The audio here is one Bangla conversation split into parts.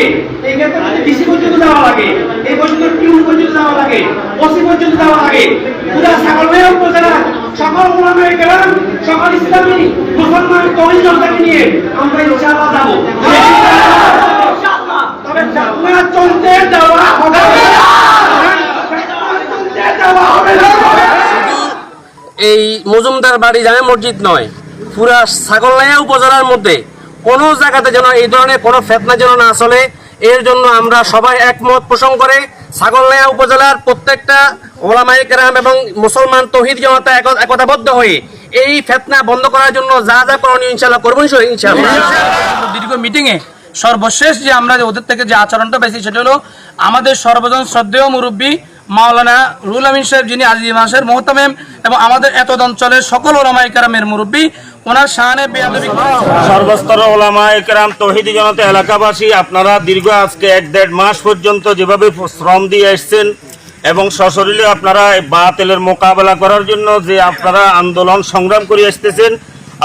লাগে। এই ক্ষেত্রে ডিসি পর্যন্ত যাওয়া লাগে। এই পর্যন্ত টিউন পর্যন্ত যাওয়া লাগে। ওসি পর্যন্ত যাওয়া লাগে। পুরা সাগরমেয় উপজেলা। সকল উলামায়ে কেরাম, সকল ইসলামী মুসলমান কওমি জনতাকে নিয়ে আমরা ইনশাআল্লাহ যাব। তবে ফেতনা চলতে দেওয়া হবে এই মজুমদার বাড়ি জামে মসজিদ নয়, পুরা ছাগলনাইয়া উপজেলার মধ্যে কোনো জায়গাতে যেন এই ধরনের কোনো ফেতনা যেন না চলে এর জন্য আমরা সবাই একমত পোষণ করে ছাগলনাইয়া উপজেলার প্রত্যেকটা ওলামাই কেরাম এবং মুসলমান তহিদ জনতা একতাবদ্ধ হয়ে এই ফেতনা বন্ধ করার জন্য যা যা করণীয় ইনশাল্লাহ করব ইনশাল্লাহ দীর্ঘ মিটিংয়ে সর্বশেষ যে আমরা ওদের থেকে যে আচরণটা পেয়েছি সেটা হলো আমাদের সর্বজন শ্রদ্ধেয় মুরব্বী মাওলানা রুল আমিন সাহেব যিনি আজিজ মাসের মোহতামেম এবং আমাদের এত অঞ্চলের সকল ওলামাই কারামের মুরব্বী ওনার শাহানে সর্বস্তর ওলামা একরাম তহিদি জনতা এলাকাবাসী আপনারা দীর্ঘ আজকে এক দেড় মাস পর্যন্ত যেভাবে শ্রম দিয়ে এসছেন এবং সশরীরে আপনারা এই বাতিলের মোকাবেলা করার জন্য যে আপনারা আন্দোলন সংগ্রাম করে আসতেছেন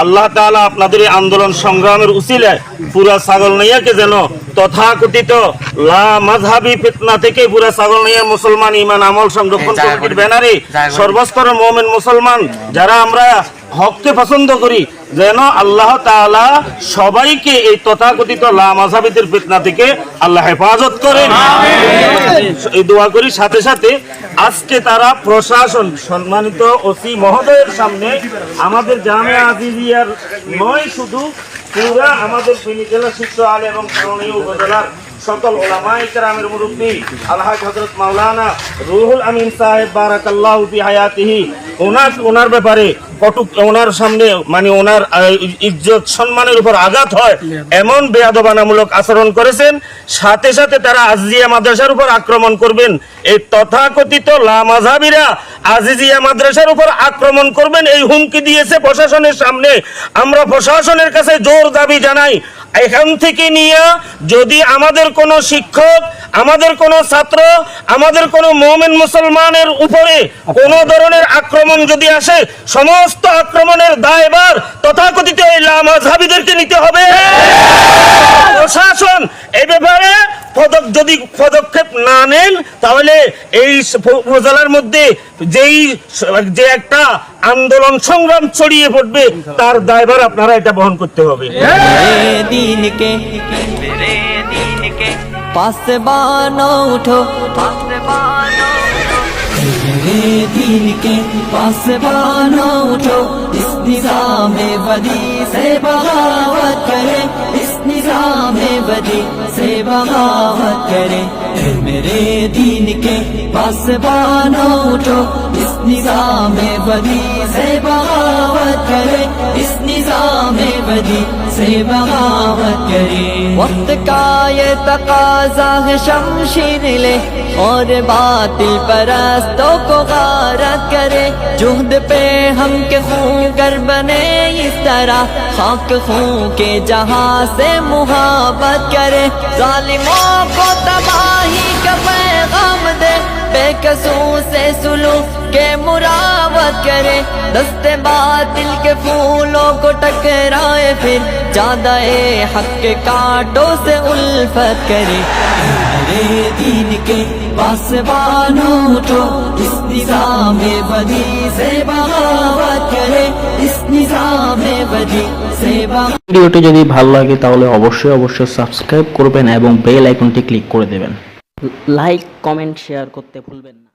আল্লাহ তাআলা আপনাদের এই আন্দোলন সংগ্রামের উসিলায় পুরা ছাগল নাইয়াকে যেন তথাকথিত লা মাযহাবি ফিতনা থেকে পুরা ছাগল নাইয়া মুসলমান ইমান আমল সংরক্ষণ কমিটির ব্যানারে সর্বস্তরের মোমেন মুসলমান যারা আমরা হককে পছন্দ করি যেন আল্লাহ তাআলা সবাইকে এই তথাকথিত লামাজাবিদের ফিতনা থেকে আল্লাহ হেফাজত করেন। এই দোয়া করি সাথে সাথে আজকে তারা প্রশাসন সম্মানিত ওসি মহোদয়ের সামনে আমাদের জামে আজিজিয়ার নয় শুধু পুরা আমাদের ফেনী জেলা শীর্ষ আল এবং করণীয় উপজেলার সকল ওলামাই কেরামের মুরব্বী আলহাজ হজরত মাওলানা রুহুল আমিন সাহেব বারাকাল্লাহু ফি হায়াতিহি ওনার ওনার ব্যাপারে কটুক, ওনার সামনে মানে ওনার ইজ্জত, সম্মানের উপর আঘাত হয়, এমন বেয়াদবানামূলক আচরণ করেছেন। সাথে সাথে তারা আজিজিয়া মাদ্রাসার উপর আক্রমণ করবেন। এই তথাকথিত লামাজাবিরা আজিজিয়া মাদ্রাসার উপর আক্রমণ করবেন, এই হুমকি দিয়েছে প্রশাসনের সামনে। আমরা প্রশাসনের কাছে জোর দাবি জানাই, এখান থেকে নিয়ে যদি আমাদের কোনো শিক্ষক আমাদের কোনো ছাত্র, আমাদের কোনো মোমেন মুসলমানের উপরে কোনো ধরনের আক্রমণ যদি আসে, সমস্ত আক্রমণের দায়ভার তথাকথিত এই লামাঝাবিদেরকে নিতে হবে। প্রশাসন এই ব্যাপারে পদক যদি পদক্ষেপ না নেন, তাহলে এই উপজেলার মধ্যে যেই যে একটা আন্দোলন সংগ্রাম ছড়িয়ে পড়বে, তার দায়ভার আপনারা এটা বহন করতে হবে। मेरे बानो उठो। पास बानो उठो। मेरे दीन के पास बानो उठो। इस निज़ाम बदी से बगावत करे। इस निज़ाम बदी से बगावत करे। میرے دین کے پاس بانا اٹھو اس نظام بدی سے بغاوت کرے، اس نظام بدی سے بغاوت کرے۔ وقت کا یہ تقاضا ہے شمشیر لے اور باطل پرستوں کو غارت کرے۔ جہد پہ ہم کے خون کر بنے اس طرح، خاک خون کے جہاں سے محبت کرے۔ ظالموں کو تباہ बेकसूर से सुलू के मुरावत करे दस्ते बातिल के फूलों को टकराए फिर ज्यादा हक के कांटों से उल्फत करे मेरे दीन के पास बानो उठो इस निजाम बदी से बगावत करे इस निजाम बदी से बगावत ভিডিওটি যদি ভালো লাগে তাহলে অবশ্যই অবশ্যই সাবস্ক্রাইব করবেন এবং বেল আইকনটি ক্লিক করে দেবেন লাইক কমেন্ট শেয়ার করতে ভুলবেন